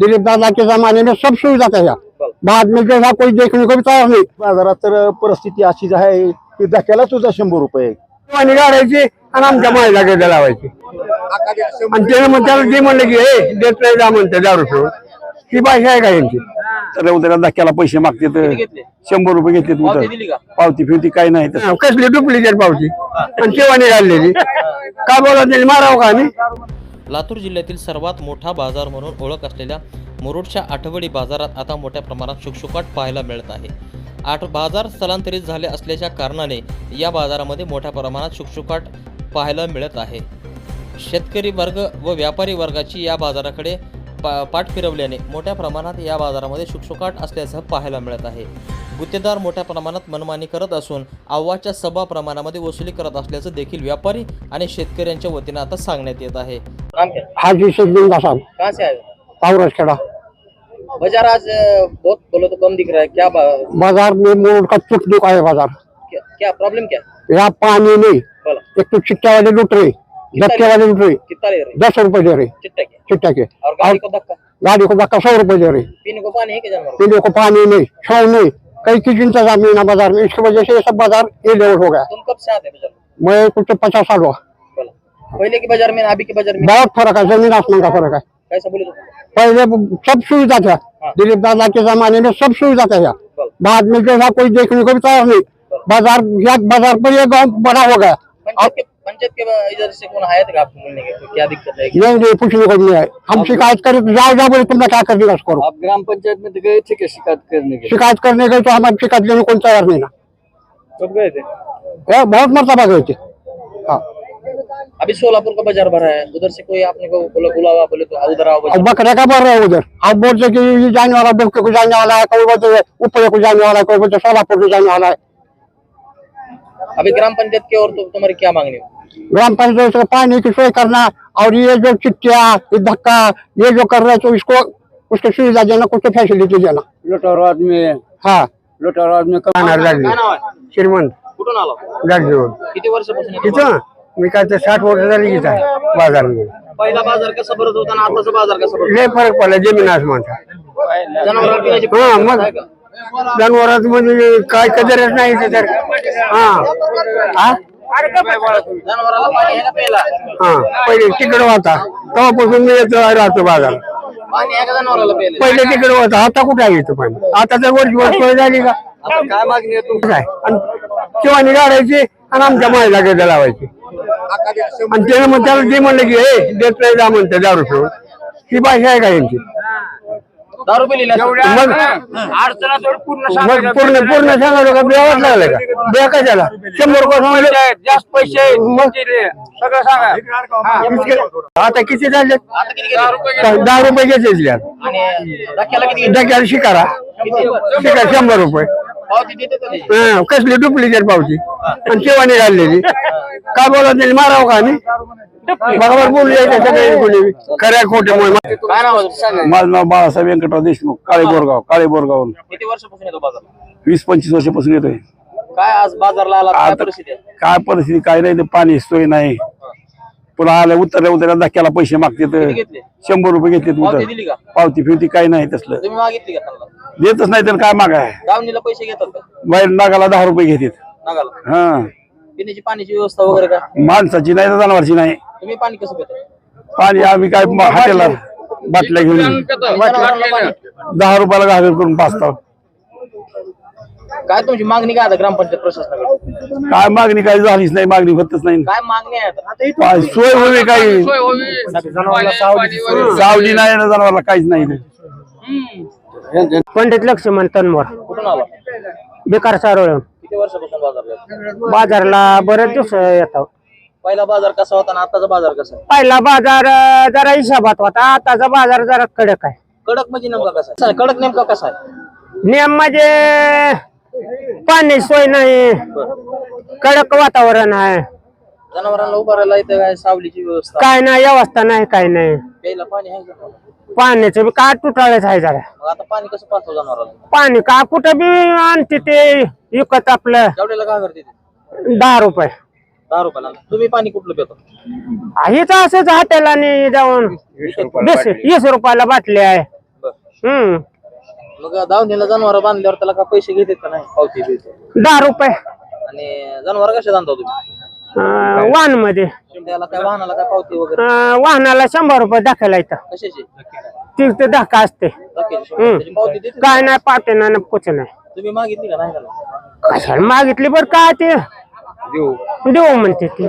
दिलीप दादा के जमाने में सब सुविधा था यहाँ बाद में जो है कोई देखने को भी तैयार नहीं बाजारात तर परिस्थिती अशीच आहे की धक्याला तुझा शंभर रुपये आणि गाडायची आणि आमच्या मायला गेल्या लावायची. आणि त्याने मग त्याला जे म्हणलं की हे देत नाही जा म्हणते दारू सोडून ही भाषा आहे का यांची? तर उद्या धक्क्याला पैसे मागते शंभर रुपये घेतले दिली का? उद्या पावती फिवती काही नाही. हा, कसली डुप्लिकेट पावती? आणि केव्हा निघालेली का बोला त्यांनी मारावं का आम्ही? लातूर जिल्ह्यातील सर्वात मोठा बाजार म्हणून ओळख असलेल्या मुरुडच्या आठवडी बाजारात आता मोठ्या प्रमाणात शुकशुकाट पाहायला मिळत आहे. आठ बाजार स्थलांतरित झाले असल्याच्या कारणाने या बाजारामध्ये मोठ्या प्रमाणात शुकशुकाट पाहायला मिळत आहे. शेतकरी वर्ग व व्यापारी वर्गाची या बाजाराकडे पा पाठ फिरवल्याने मोठ्या प्रमाणात या बाजारामध्ये शुकशुकाट असल्याचं पाहायला मिळत आहे. गुत्तेदार मोठ्या प्रमाणात मनमानी करत असून आव्वाच्या सभा प्रमाणामध्ये वसुली करत असल्याचं देखील व्यापारी आणि शेतकऱ्यांच्या वतीनं आता सांगण्यात येत आहे. हाजी शेखबिंदा साहब कहाँ से आए हो? खेड़ा बाज़ार आज बहुत बोलो तो कम दिख रहा है। क्या बाज़ार में मोड़ का चुक चुका है बाज़ार। क्या, क्या प्रॉब्लम क्या? यहाँ पानी नहीं। एक तो चिट्टा वाले लुट रहे। धक्के वाले लुट रहे। कितना ले रहे? दस रुपए दे रहे। चिट्टा के? और गाड़ी को धक्का? गाड़ी को धक्का सौ रुपए दे रहे। पीने को पानी है पीने को पानी नहीं छाव नहीं। कहीं की इंतज़ाम नहीं ना बाज़ार में। इसकी वजह से ये सब बाज़ार ये लेवल हो गया। तुम कब से आते में? कुछ पचास साल हुआ। पहले के बाज़ार में अभी के बाज़ार में? बहुत फ़र्क है ज़मीन आसमान का फ़र्क है। कैसा बोले तो? पहले सब सुविधा था। दिलीप दादा के जमाने में सब सुविधा था यहाँ बाद में जो है कोई देखने को भी तैयार नहीं। बाज़ार या बाज़ार पर ये गाँव बड़ा हो गया। पंचायत के पंचायत के बा- इधर से कौन आया था आपको मिलने के क्या दिक्कत है? नहीं नहीं पूछने को नहीं है हम शिकायत करें तो जाओ जाओ बोले तुमने क्या कर दिया उसको? आप ग्राम पंचायत में तो गए थे क्या शिकायत करने के शिकायत करने गए तो हमारी शिकायत लेने को तैयार नहीं ना। कब गए थे? बहुत मरतबा गए थे। हाँ अभी सोलापुर का बाज़ार भरा है उधर से कोई आपने को बोला बुलावा बोले तो उधर आओ अब बकरे का बढ़ रहे हैं उधर? आप बोलते कि ये जाने वाला बुल्के को जाने वाला है कोई बोलते ऊपर को जाने वाला है कोई बोलते सोलापुर को जाने वाला है। अभी ग्राम पंचायत की ओर तो तुम्हारी क्या मांगनी हो? ग्राम पंचायत से पानी की सोई करना और ये जो चिट्टिया ये धक्का ये जो कर रहे हैं तो इसको उसकी सुविधा देना कुछ फैसिलिटी देना। लुटारू आदमी हाँ। लुटारू आदमी श्रीमंत। कुठून आलो? किती वर्षापासून मी काय ते साठ वर्ष झाली की काय? बाजारमध्ये बाजार? पहिला बाजार कसा भरत होता आणि आताचा बाजार कसा भरत लय फरक पडला जमीन आसमानचा. जनावर हा मग आहे? जनावरात म्हणजे काय कदरच नाही इथे तर हा. हा? जनावराला पाणी आहे का प्यायला? हा पहिले तिकडं होता तेव्हापासून मी येतो राहतो बाजार पाणी आहे का जनावराला प्यायला? पहिले तिकडं होता आता कुठं आहे इथं पण? आता तर वर्ष वर्ष सोय झाली का? आता काय मागणी आहे तुमची? काय? आणि शिवानी आणि आमच्या मायला गेल्या लावायची. आणि त्याने मग त्याला जे म्हणलं की हे देत नाही जा म्हणते दारू सोडून ही भाषा आहे का यांची? दारू पिलेली असते. मग मग पूर्ण पूर्ण सांगायला का? बियावाच लागलं का? बिया कशाला? शंभर रुपये सांगायला जास्त पैसे मग सगळं सांगा. इतके- आता किती झाले? आता किती घेतले? दहा रुपये घेतले आणि धक्क्याला किती घेतले? डक्याला शिकारा. किती? शिकार शंभर रुपये. पावती देते का नाही? हा, कसली डुप्लिकेट पावती? आणि केव्हा निघालेली का बोला त्यांनी मारावं का आम्ही? बरोबर बोलले सगळे कोणी खऱ्या खोटे काय नाव आहे तुमचं? माझं नाव बाळासाहेब व्यंकटराव देशमुख काळे बोरगाव काळे बोरगाव किती वर्षापासून येतो वीस पंचवीस वर्षापासून येतोय. काय आज बाजारला आला? काय आता परिस्थिती आहे? काय परिस्थिती? काय नाही ते पाणी सोय नाही. पुन्हा आलं उतरल्या उतरल्या धक्क्याला पैसे मागते किती घेतले? शंभर रुपये घेतले पावती दिली का? पावती फिवती काही नाही तसलं. तुम्ही मागितली का त्यांना? देतच नाही तर काय मागाय? दावणीला पैसे घेतात का? बाहेर नागाला दहा रुपये घेतात. नागाला? हा. पिण्याची पाण्याची व्यवस्था वगैरे का माणसाची नाही तर जनावरची नाही. तुम्ही पाणी कसं पिता? पाणी आम्ही काय हॉटेलला बाटल्या घेऊन येऊ. दहा रुपयाला घागर करून पाचतो. काय तुमची मागणी काय आता ग्रामपंचायत प्रशासनाकडे काय मागणी काही झालीच नाही मागणी होतच नाही. काय मागणी आहे आता? आता काय सोय होईल काही? सावली नाही ना जनावरला काहीच नाही पंडित लक्ष्मण तन्मोर. कुठून आला? बेकार सारोळ. किती वर्षापासून बाजारला बाजारला बरेच दिवस येतो पहिला बाजार कसा होता आणि आताचा बाजार कसा आहे? पहिला बाजार अं, जरा हिशोबात होता. आताचा बाजार जरा कडक आहे. कडक म्हणजे नेमका कसा आहे? कडक नेमका कसा आहे? नियम म्हणजे पाणी सोय नाही. कडक वातावरण आहे. जनावरांना उभारायला इथं काय सावलीची व्यवस्था? काय नाही व्यवस्था नाही काय नाही. प्यायला पाणी आहे का पाण्याचं बी काय तुटाळच आहे जरा. मग आता पाणी कसं पाणी का कुठं बी आणते ते विकत आपलं. काय करते ते दहा रुपये. दहा रुपयाला. तुम्ही पाणी कुठलं पितो? हेच असंच हॉटेल आणि जाऊन वीस वीस रुपयाला बाटली आहे. हम्म. मग दावणीला जनावर बांधल्यावर त्याला का पैसे घेतात का नाही? पावती बिवती? दहा रुपये. आणि जनावर कशा आणता तुम्ही? वाहनमध्ये त्याला काय वाहनाला काय पावती वगैरे? वाहनाला शंभर रुपये दाखवायला येतं कशाची? तिथं धक्का असते. दाखवायची. हम्म. त्याची पावती देते काय नाही पाटे ना कुछ नाही. तुम्ही मागितली का नाही त्याला? कशाला मागितली बरं काय ते? देऊ. म्हणते ती.